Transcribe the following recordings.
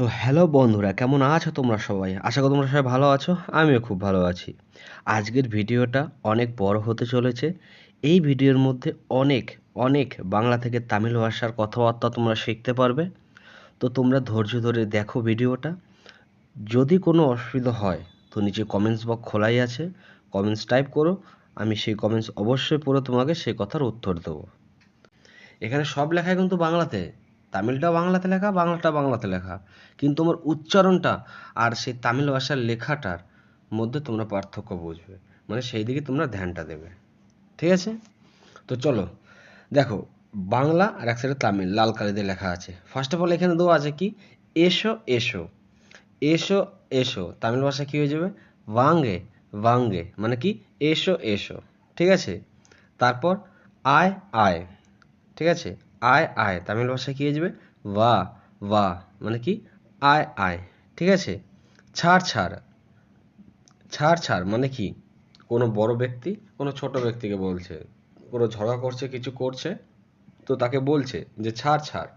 তো হ্যালো বন্ধুরা, কেমন আছো তোমরা সবাই? আশা করি তোমরা সবাই ভালো আছো, আমিও খুব ভালো আছি। আজকের ভিডিওটা অনেক বড় হতে চলেছে। এই ভিডিওর মধ্যে অনেক অনেক বাংলা থেকে তামিল ভাষার কথাবার্তা তোমরা শিখতে পারবে। তো তোমরা ধৈর্য ধরে দেখো ভিডিওটা। যদি কোনো অসুবিধা হয়, তো নিচে কমেন্টস বক্স খোলাই আছে। কমেন্টস টাইপ করো, আমি সেই কমেন্টস অবশ্যই পড়ে তোমাকে সেই কথার উত্তর দেবো। এখানে সব লেখাই কিন্তু বাংলাতে। তামিলটা বাংলাতে লেখা, বাংলাটা বাংলাতে লেখা। কিন্তু তোমার উচ্চারণটা আর সেই তামিল ভাষার লেখাটার মধ্যে তোমরা পার্থক্য বুঝবে। মানে সেই দিকে তোমরা ধ্যানটা দেবে। ঠিক আছে? তো চলো, দেখো, বাংলা আর এক সাইডে তামিল, লাল কালিতে লেখা আছে। ফার্স্ট অফ অল এখানে দেওয়া আছে কি? এসো এসো। এসো এসো। তামিল ভাষা কি হয়ে যাবে? ওয়াঙ্গে ওয়াঙ্গে মানে কি? এসো এসো। ঠিক আছে? তারপর, আয় আয়। ঠিক আছে? আয় আয়। তামিল ভাষায় কী যাবে? ওয়া ওয়া। মানে কি? আয় আয়। ঠিক আছে? ছাড় ছাড়। ছাড় ছাড় মানে কি? কোনো বড় ব্যক্তি কোনো ছোট ব্যক্তিকে বলছে, কোনো ঝগড়া করছে, কিছু করছে, তো তাকে বলছে যে ছাড় ছাড়।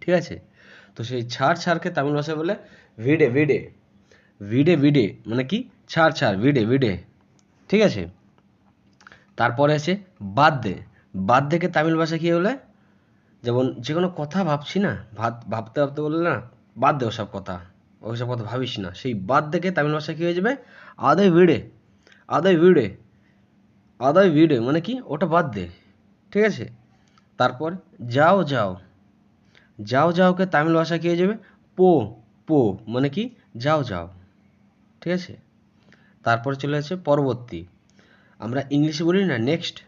ঠিক আছে? তো সেই ছাড়, ছাড়কে তামিল ভাষায় বলে ভিডে ভিডে। ভিডে ভিডে মানে কি? ছাড় ছাড়, ভিডে ভিডে। ঠিক আছে? তারপরে আছে বাদ দে। বাদ থেকে তামিল ভাষা কী বলে যেমন যে কোনো কথা ভাবছি না, ভাব, ভাবতে ভাবতে বললে না, বাদ দে ওসব কথা। ওসব কথা ভাবিস না। সেই বাদ থেকে তামিল ভাষা কী হয়ে যাবে? আদায় ভিড়ে আদায় ভিড়ে আদায় ভিড়ে মানে কি? ওটা বাদ দে। ঠিক আছে? তারপর যাও যাও। যাও, যাওকে তামিল ভাষা কী হয়ে যাবে? পো পো মানে কি? যাও যাও। ঠিক আছে? তারপর চলে আসে পরবর্তী। আমরা ইংলিশে বলি না, নেক্সট।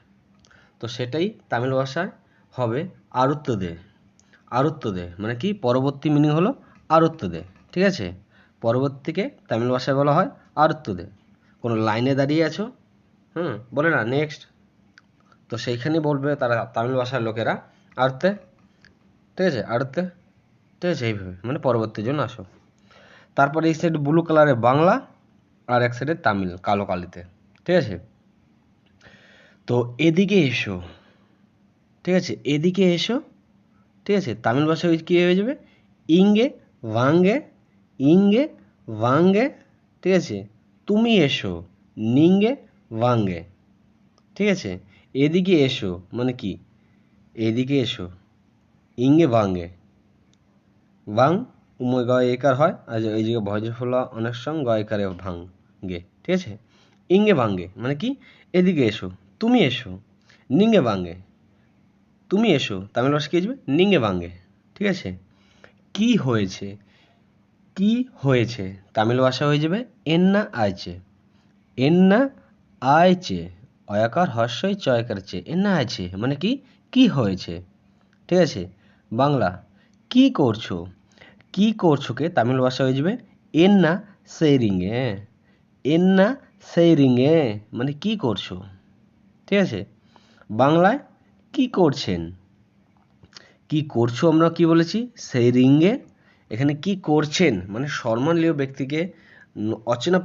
তো সেটাই তামিল ভাষায় হবে আরুত্ব দে। আরুত্ব দে মানে কি? পরবর্তী মিনিং হলো আরুত্ব দে, ঠিক আছে? পরবর্তীকে তামিল ভাষায় বলা হয় আরুত্ব দে। কোনো লাইনে দাঁড়িয়ে আছো? হুম, বলে না নেক্সট তো সেইখানে বলবে তারা তামিল ভাষার লোকেরা আরতে ঠিক আছে আরতে ঠিক আছে, এইভাবে মানে পরবর্তীর জন্য আসো। তারপরে এই সাইড ব্লু কালারে বাংলা, আর এক সাইডে তামিল, কালো কালিতে। ঠিক আছে? তো এদিকে এসো। ঠিক আছে? এদিকে এসো। ঠিক আছে? তামিল ভাষায় কী হয়ে যাবে? ইঙ্গে ভাঙ্গে ইঙ্গে ভাঙ্গে। ঠিক আছে? তুমি এসো। নিঙ্গে ভাঙ্গে। ঠিক আছে? এদিকে এসো। মানে কি? এদিকে এসো। ইঙ্গে ভাঙ্গে। ভাং, উময় গয় একার হয়। আর এই জায়গায় ভজফলা অনেক সং গয়কারে ভাঙ্গে। ঠিক আছে? ইঙ্গে ভাঙ্গে। মানে কি? এদিকে এসো। তুমি এসো, নিঙ্গে বাঙ্গে তুমি এসো, তামিল ভাষা কী আসবে নিঙ্গে বাঙ্গে ঠিক আছে? কি হয়েছে? কি হয়েছে? তামিল ভাষা হয়ে যাবে এন্না আইছে এন্না আইছে অয়াকার হর্ষই চয়কার চে। এন্না আইছে মানে কি? কি হয়েছে? ঠিক আছে? বাংলা, কি করছ? কি করছোকে তামিল ভাষা হয়ে যাবে এন্না সেইরিংয়ে। এন্না সেইরিংয়ে মানে কি করছ? ঠিক আছে? বাংলায় কি করছেন? কি করছ আমরা কি বলেছি? সেই রিঙ্গে এখানে কি করছেন? মানে সম্মানীয় ব্যক্তিকে অচেনা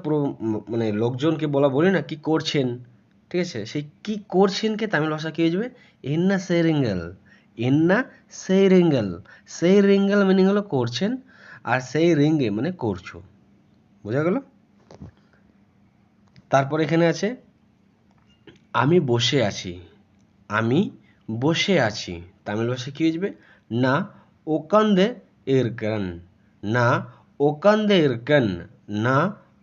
মানে লোকজনকে বলা বলি না, কি করছেন? ঠিক আছে? সেই কি করছেনকে তামিল ভাষা কী হয়ে যাবে এন্না সেই রিঙ্গেল। এন্না সেই রিঙ্গেল। সেই রিঙ্গেল মিনিং হলো করছেন আর সেই রিঙ্গে মানে করছ। বোঝা গেল? তারপর এখানে আছে আমি বসে আছি। আমি বসে আছি। তামিল ভাষায় কী হয়ে না ওকান্দে ইরকন। না ওকান্দে ইরকন। না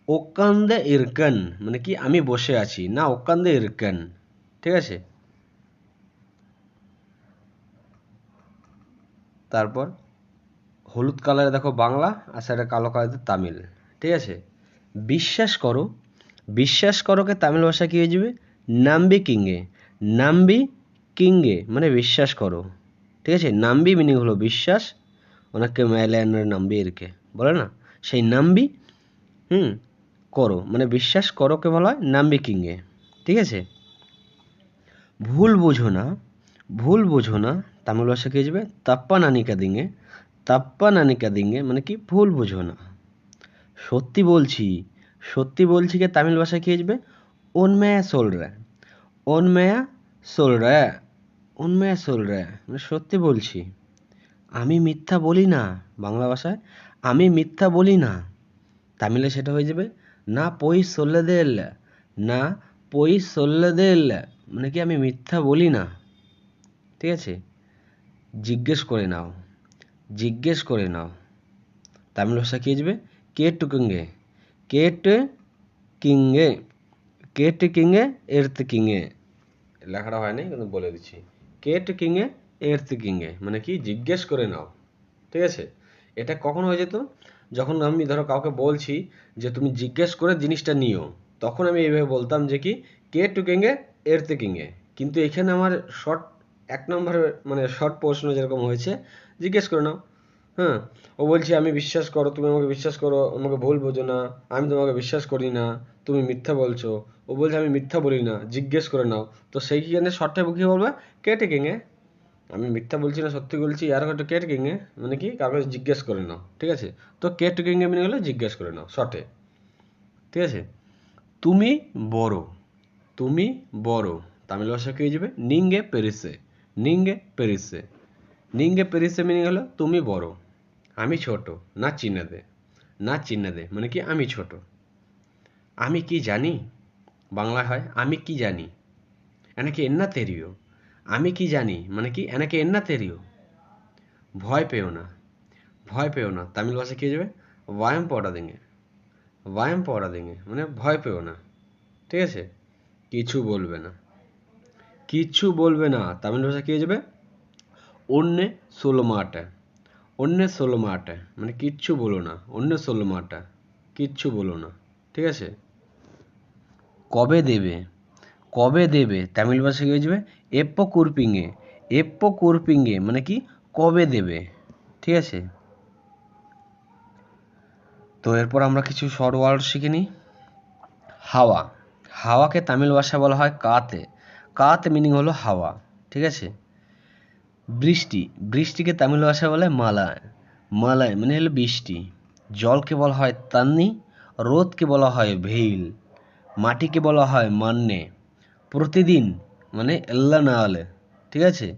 ওকান্দে ইরকন। মানে কি? আমি বসে আছি। না ওকান্দে ইরকন। ঠিক আছে? তারপর হলুদ কালারে দেখো বাংলা আর সেটা কালো কালারে তামিল। ঠিক আছে? বিশ্বাস করো। বিশ্বাস করোকে তামিল ভাষা কী হয়ে যাবে? নাম্বি কিঙ্গে নাম্বি কিঙ্গে মানে বিশ্বাস করো। ঠিক আছে? নাম্বি মিনিং হলো বিশ্বাস, ওনাকে ম্যালায়নের নাম্বি এরকে, বলে না? সেই নাম্বি, হুম, করো মানে বিশ্বাস করোকে বলা হয় নাম্বি কিঙ্গে। ঠিক আছে? ভুল বোঝো না, ভুল বোঝো না, তামিল ভাষা কী যাবে? তাপ্পা নানিকা দিঙ্গে, তাপ্পা নানিকা দিঙ্গে মানে কি? ভুল বোঝো না। সত্যি বলছি সত্যি বলছি কে তামিল ভাষা কী আসবে উন্মেয়া সোলরা উন্মেয়া সোলরা উন্মেয়া সোলরা মানে সত্যি বলছি। আমি মিথ্যা বলি না, বাংলা ভাষায়। আমি মিথ্যা বলি না। তামিলে সেটা হয়ে যাবে, না পই সল্লেদেল না পই সল্লেদেল মানে কি আমি মিথ্যা বলি না? ঠিক আছে? জিজ্ঞেস করে নাও। জিজ্ঞেস করে নাও। তামিল ভাষা কী আসবে কেট কিঙ্গে কেট কিঙ্গে কেট কিঙ্গে এর্থ কিঙ্গে লেখাটা হয় নাই কিন্তু বলে দিচ্ছি কেট কিঙ্গে এর্থ কিঙ্গে মানে কি জিজ্ঞেস করে নাও ঠিক আছে? এটা কখন হয়ে যেত যখন আমি ধরো কাউকে বলছি যে তুমি জিজ্ঞেস করে জিনিসটা নিও, তখন আমি এইভাবে বলতাম যে কি কে টু কিঙ্গে এর্থ কিঙ্গে কিন্তু এখানে আমার শর্ট এক নম্বরের মানে শর্ট প্রশ্ন যেরকম হয়েছে, জিজ্ঞেস করে নাও। হ্যাঁ ও বলছে, আমি বিশ্বাস করো, তুমি আমাকে বিশ্বাস করো, আমাকে ভুল বোঝো না, আমি তোমাকে বিশ্বাস করি না, তুমি মিথ্যা বলছো। ও বলছে, আমি মিথ্যা বলি না, জিজ্ঞেস করে নাও। তো সেইখানে শর্টটা কী বলবে? কে টেকিংয়ে আমি মিথ্যা বলছি না, সত্যি বলছি, আর একটা কে টেকিংয়ে মানে কি? কারও কাছে জিজ্ঞেস করে নাও, ঠিক আছে? তো কে টেকিংয়ে মানে হলো জিজ্ঞেস করে নাও, শর্টে। ঠিক আছে? তুমি বড় তুমি বড়, তামিল ভাষা কী যাবে? নিঙ্গে পেরিসে নিঙ্গে পেরিসে। নিঙ্গে পেরিসে মিনিং হলো, তুমি বড়। আমি ছোট, না চিনে দে না চিনে দে মানে কি আমি ছোট। আমি কি জানি? বাংলায় হয়, আমি কি জানি? এনাকে এন্না তেরিও। আমি কি জানি? মানে কি এনাকে এন্না তেরিও। ভয় পেও না, ভয় পেও না। তামিল ভাষা কী যাবে? ওয়ায়াম পড়া দেঙ্গে ওয়ায়াম পড়া দেঙ্গে মানে ভয় পেও না। ঠিক আছে? কিছু বলবে না। কিচ্ছু বলবে না। তামিল ভাষা কী যাবে? অন্য ষোলো মাটা অন্য ষোলো মাটা মানে কিচ্ছু বলো না। অন্য ষোলো মাটা, কিচ্ছু বলো না, ঠিক আছে? কবে দেবে? কবে দেবে? তামিল ভাষা হয়ে যাবে? এপ্পো কুরপিংয়ে এপ্পো কুরপিংয়ে মানে কি? কবে দেবে? ঠিক আছে? তো এরপর আমরা কিছু শর্ট ওয়ার্ড শিখে নিই। হাওয়া। হাওয়াকে তামিল ভাষায় বলা হয় কাতে। কাত মিনিং হলো হাওয়া, ঠিক আছে? বৃষ্টি। বৃষ্টিকে তামিল ভাষায় বলে মালায় মালায় মানে হলো বৃষ্টি। জলকে বলা হয় তান্নি, রোদকে বলা হয় ভেইল। মাটিকে বলা হয় মান্নে। প্রতিদিন মানে এল্লা নালে। ঠিক আছে?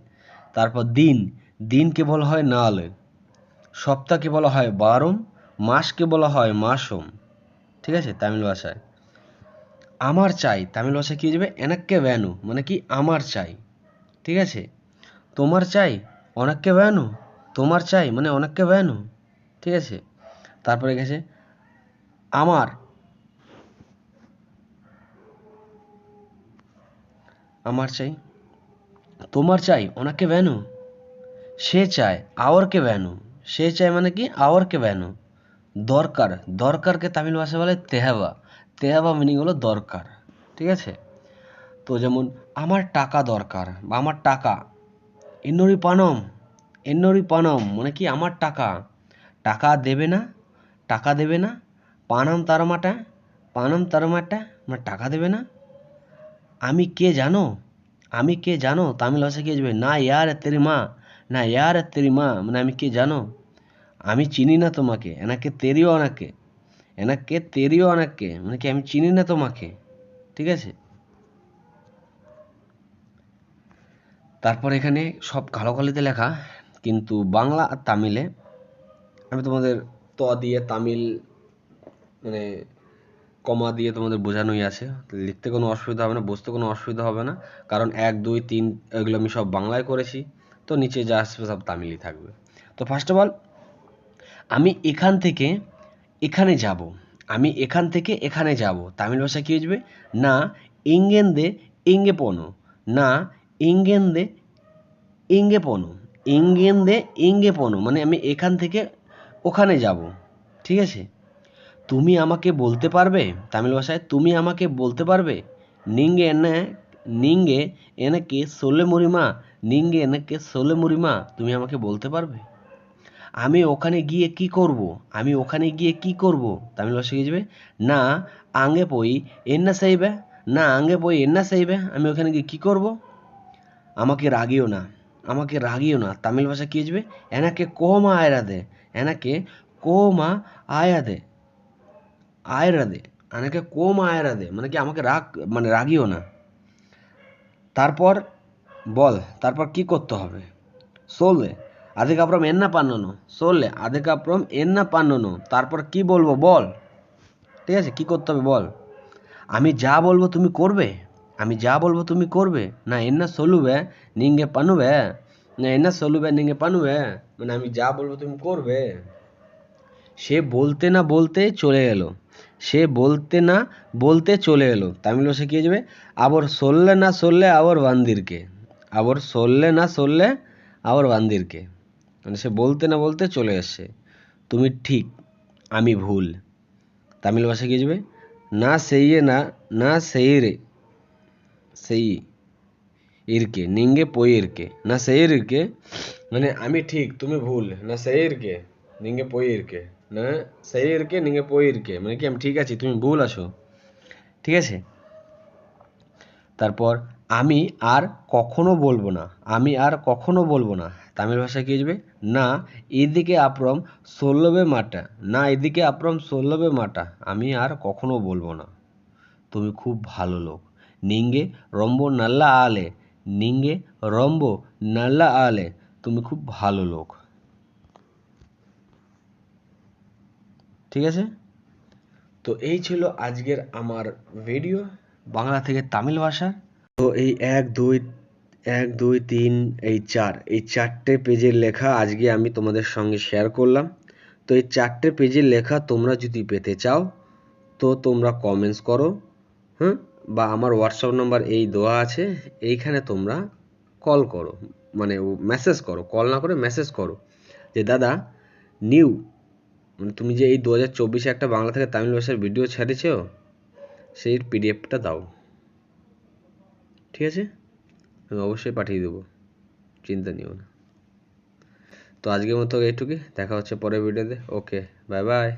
তারপর দিন। দিনকে বলা হয় নাল। সপ্তাহকে বলা হয় বারম। মাসকে বলা হয় মাসম। ঠিক আছে? তামিল ভাষায়। আমার চাই। তামিল ভাষায় কী যাবে? এনাক্কে ভ্যানু। মানে কি? আমার চাই। ঠিক আছে? তোমার চাই, অনেককে ভ্যানু, তোমার চাই মানে অনেককে ভ্যানু, ঠিক আছে? তারপরে গেছে, আমার আমার চাই, তোমার চাই ওনাকে ভ্যানু, সে চায়, আওয়ারকে ভ্যানু, সে চায় মানে কি, আওয়ারকে ভ্যানু, দরকার, দরকারকে তামিল ভাষায় বলে তেহাবা তেহাবা মিনিং হলো দরকার, ঠিক আছে? তো যেমন, আমার টাকা দরকার বা আমার টাকা এন্নরি পানম এন্নরি পানম মানে কি আমার টাকা। টাকা দেবে না, টাকা দেবে না, পানাম তারমাটা পানাম তারমাটা মানে টাকা দেবে না। আমি কে জানো? আমি কে জানো? তামিল ভাষা কে যাবে না ইয়ার তেরি মা, না ইয়ার তেরি মা মানে আমি কে জানো? আমি চিনি না তোমাকে, এনাকে তেরিও অনাকে, এনাকে তেরিও অনাকে মানে কি আমি চিনি না তোমাকে, ঠিক আছে? তারপর এখানে সব কালো কালিতে লেখা, কিন্তু বাংলা আর তামিলে, আমি তোমাদের ত দিয়ে তামিল মানে কমা দিয়ে তোমাদের বোঝানোই আছে। লিখতে কোনো অসুবিধা হবে না বুঝতে কোনো অসুবিধা হবে না, কারণ এক, দুই, তিন এগুলো আমি সব বাংলায় করেছি, তো নিচে যা আসবে সব তামিলই থাকবে। তো ফার্স্ট অফ অল আমি এখান থেকে এখানে যাব, আমি এখান থেকে এখানে যাব। তামিল ভাষা কী হয়ে না ইঙ্গেন দে ইঙ্গে পনো না ইঙ্গেন দে ইঙ্গে পনো ইঙ্গেন দে ইঙ্গে পনো মানে আমি এখান থেকে ওখানে যাব, ঠিক আছে? তুমি আমাকে বলতে পারবে, তামিল ভাষায়, তুমি আমাকে বলতে পারবে, নিঙ্গে এনে, নিঙ্গে এনেকে সোলে মুরিমা নিঙ্গে এনেকে সোলে মুরিমা তুমি আমাকে বলতে পারবে? আমি ওখানে গিয়ে কি করব? আমি ওখানে গিয়ে কি করব? তামিল ভাষা যাবে, না, আঙ্গে পই এন্না চাইবে না, আঙ্গে পই এন্না চাইবে আমি ওখানে গিয়ে কি করব? আমাকে রাগিও না, আমাকে রাগিও না। তামিল ভাষা কী আসবে এনাকে কোমা আয়রাদে এনাকে কোমা আয়াদে আয়রাদে এনাকে কোমা আয়রাদে মানে কি আমাকে রাগ মানে রাগিও না। তারপর বল, তারপর কি করতে হবে? সোলে আধিকাপ্রম এর না পান্ননো সোলে আধিকাপ্রম এর না পান্নো তারপর কি বলব বল? ঠিক আছে, কি করতে হবে বল? আমি যা বলব তুমি করবে? আমি যা বলব তুমি করবে। না என்ன சொல்லுவ நீங்க பண்ணுவ না என்ன சொல்லுவ நீங்க பண்ணுவ মানে আমি যা বলব তুমি করবে। সে বলতে না বলতে চলে এলো সে বলতে না বলতে চলে এলো তামিল ভাষা কী যাবে আবার সললে না সললে আবার বান্দিরকে। আবার সললে না সললে আবার বান্দিরকে। মানে সে বলতে না বলতে চলে এসছে তুমি ঠিক, আমি ভুল। তামিল ভাষা কী যাবে না সেইয়ে না না সেই রে। সেই ইরকে নিঙ্গে পই ইরকে না সেই ইরকে মানে আমি ঠিক তুমি ভুল না সেই ইরকে নিঙ্গে পই ইরকে না সেই ইরকে নিঙ্গে পই ইরকে মানে কি আমি ঠিক আছি তুমি ভুল আছো ঠিক আছে তারপর আমি আর কখনো বলব না আমি আর কখনো বলব না তামিল ভাষায় কী আসবে না এদিকে আপ্রম সল্লবে মাটা না এদিকে আপ্রম সল্লবে মাটা আমি আর কখনো বলব না তুমি খুব ভালো লোক। নিঙ্গে রম্ব নাল্লা আলে। নিঙ্গে রম্ব নাল্লা আলে। তুমি খুব ভালো লোক। ঠিক আছে? তো এই ছিল আজকের আমার ভিডিও বাংলা থেকে তামিল ভাষা। তো এই এক, দুই এক, দুই, তিন, এই চার, এই চারটে পেজের লেখা আজকে আমি তোমাদের সঙ্গে শেয়ার করলাম। তো এই চারটে পেজের লেখা তোমরা যদি পেতে চাও, তো তোমরা কমেন্টস করো হ্যাঁ? বা আমার হোয়াটসঅ্যাপ নাম্বার এই দেওয়া আছে, এইখানে তোমরা কল করো মানে মেসেজ করো কল না করে মেসেজ করো যে, দাদা নিউ মানে তুমি যে এই দু হাজার চব্বিশে একটা বাংলা থেকে তামিল ভাষার ভিডিও ছেড়েছো, সেই পিডিএফটা দাও। ঠিক আছে? আমি অবশ্যই পাঠিয়ে দেবো, চিন্তা নিও না। তো আজকের মতো এইটুকুই, দেখা হচ্ছে পরের ভিডিওতে ওকে বাই বাই